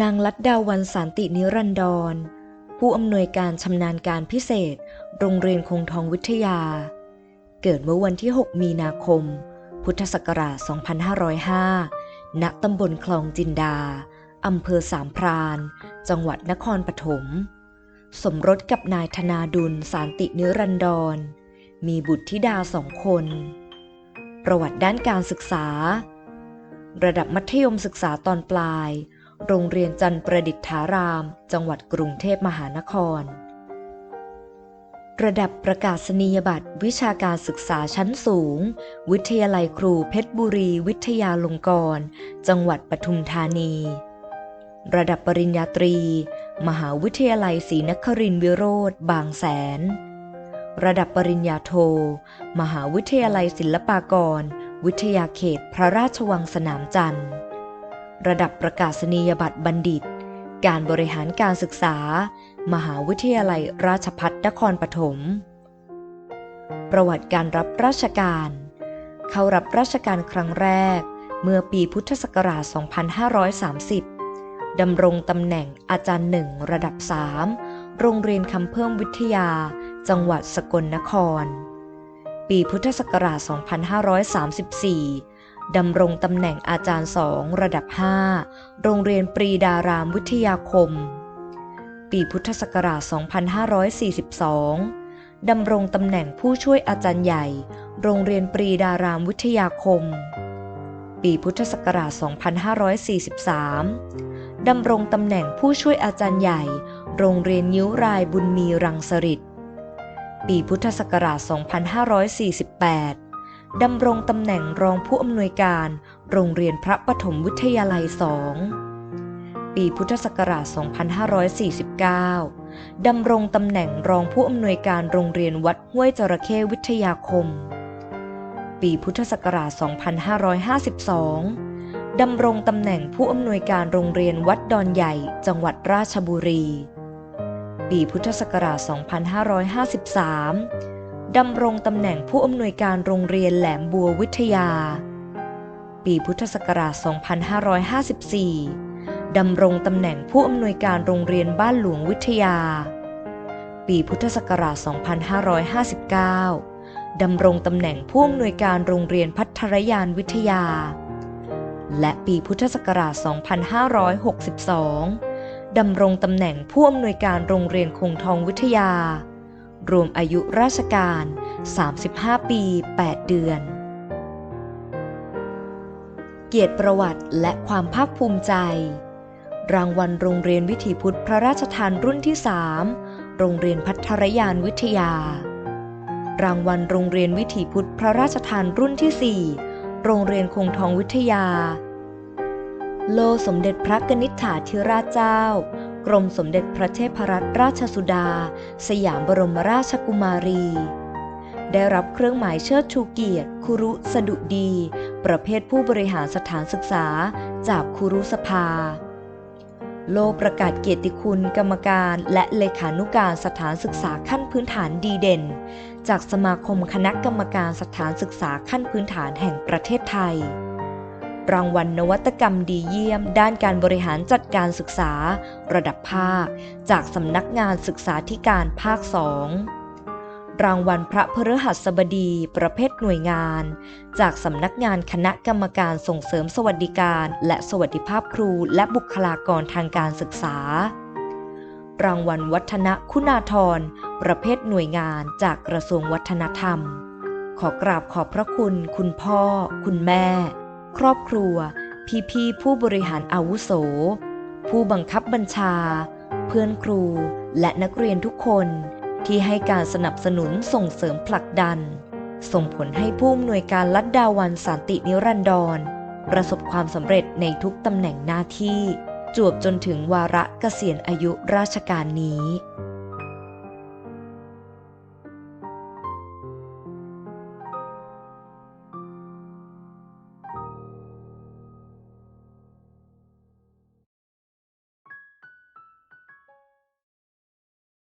นางลัดดาวันสันตินิรันดร ผู้อำนวยการชำนาญการพิเศษ โรงเรียนคงทองวิทยา เกิดเมื่อวันที่ 6 มีนาคม พุทธศักราช 2505 ณ ตำบลคลองจินดา อำเภอสามพราน จังหวัดนครปฐม สมรสกับนายธนาดุลสานตินิรันดร มีบุตรธิดาสองคน ประวัติด้านการศึกษา ระดับมัธยมศึกษาตอนปลาย โรงเรียนจันประดิษฐาราม จังหวัดกรุงเทพมหานคร ระดับประกาศนียบัตรวิชาการศึกษาชั้นสูง วิทยาลัยครูเพชรบุรีวิทยาลงกรณ์จังหวัดปทุมธานี ระดับปริญญาตรี มหาวิทยาลัยศรีนครินทรวิโรธบางแสน ระดับปริญญาโท มหาวิทยาลัยศิลปากร วิทยาเขตพระราชวังสนามจันทร์ ระดับประกาศนียบัตรบัณฑิต การบริหารการศึกษา มหาวิทยาลัยราชภัฏนครปฐม ประวัติการรับราชการ เข้ารับราชการครั้งแรก เมื่อปีพุทธศักราช 2530 ดำรงตำแหน่งอาจารย์หนึ่งระดับ 3 โรงเรียนคำเพิ่มวิทยา จังหวัดสกลนคร ปีพุทธศักราช 2534 ดำรงตำแหน่งอาจารย์สองระดับ 5 โรงเรียนปรีดารามวิทยาคม ปีพุทธศักราช 2542 ดำรงตำแหน่งผู้ช่วยอาจารย์ใหญ่ โรงเรียนปรีดารามวิทยาคม ปีพุทธศักราช 2543 ดำรงตำแหน่งผู้ช่วยอาจารย์ใหญ่ โรงเรียนยิ้วรายบุญมีรังสฤษปีพุทธศักราช 2548 ดำรงตำแหน่งรองผู้อำนวยการ โรงเรียนพระปฐมวิทยาลัย2ปีพุทธศักราช 2549 ดำรงตำแหน่งรองผู้อำนวยการโรงเรียนวัดห้วยจระเข้วิทยาคม ปีพุทธศักราช 2552 ดำรงตำแหน่งผู้อำนวยการโรงเรียนวัดดอนใหญ่ จังหวัดราชบุรี ปีพุทธศักราช 2553 ดำรงตำแหน่งผู้อำนวยการโรงเรียนแหลมบัววิทยา ปีพุทธศักราช 2554 ดำรงตำแหน่งผู้อำนวยการโรงเรียนบ้านหลวงวิทยา ปีพุทธศักราช 2559 ดำรงตำแหน่งผู้อำนวยการโรงเรียนพัทรยานวิทยา และปีพุทธศักราช 2562 ดำรงตำแหน่งผู้อำนวยการโรงเรียนคงทองวิทยา รวมอายุราชการ 35 ปี 8 เดือน เกียรติประวัติและความภาคภูมิใจ รางวัลโรงเรียนวิถีพุทธพระราชทานรุ่นที่ 3 โรงเรียนพัทรยานวิทยา รางวัลโรงเรียนวิถีพุทธพระราชทานรุ่นที่ 4 โรงเรียนคงทองวิทยา โลสมเด็จพระกนิษฐาธิราชเจ้า กรมสมเด็จพระเทพรัตนราชสุดา สยามบรมราชกุมารี ได้รับเครื่องหมายเชิดชูเกียรติครุสดุดี ประเภทผู้บริหารสถานศึกษา จากครุสภา โลประกาศเกียรติคุณกรรมการและเลขานุการสถานศึกษาขั้นพื้นฐานดีเด่น จากสมาคมคณะกรรมการสถานศึกษาขั้นพื้นฐานแห่งประเทศไทย รางวัลนวัตกรรมดีเยี่ยม ด้านการบริหารจัดการศึกษา ระดับภาค จากสำนักงานศึกษาธิการภาคสองรางวัลพระพฤหัสบดี ประเภทหน่วยงาน จากสำนักงานคณะกรรมการส่งเสริมสวัสดิการ และสวัสดิภาพครูและบุคลากรทางการศึกษา รางวัลวัฒนคุณาธรประเภทหน่วยงานจากกระทรวงวัฒนธรรม ขอกราบขอบพระคุณ คุณพ่อ คุณแม่ ครอบครัว พี่ๆผู้บริหารอาวุโส ผู้บังคับบัญชา เพื่อนครูและนักเรียนทุกคนที่ให้การสนับสนุนส่งเสริมผลักดัน ส่งผลให้ผู้อำนวยการลัดดาวันสันตินิรันดร ประสบความสำเร็จในทุกตำแหน่งหน้าที่ จวบจนถึงวาระเกษียณอายุราชการนี้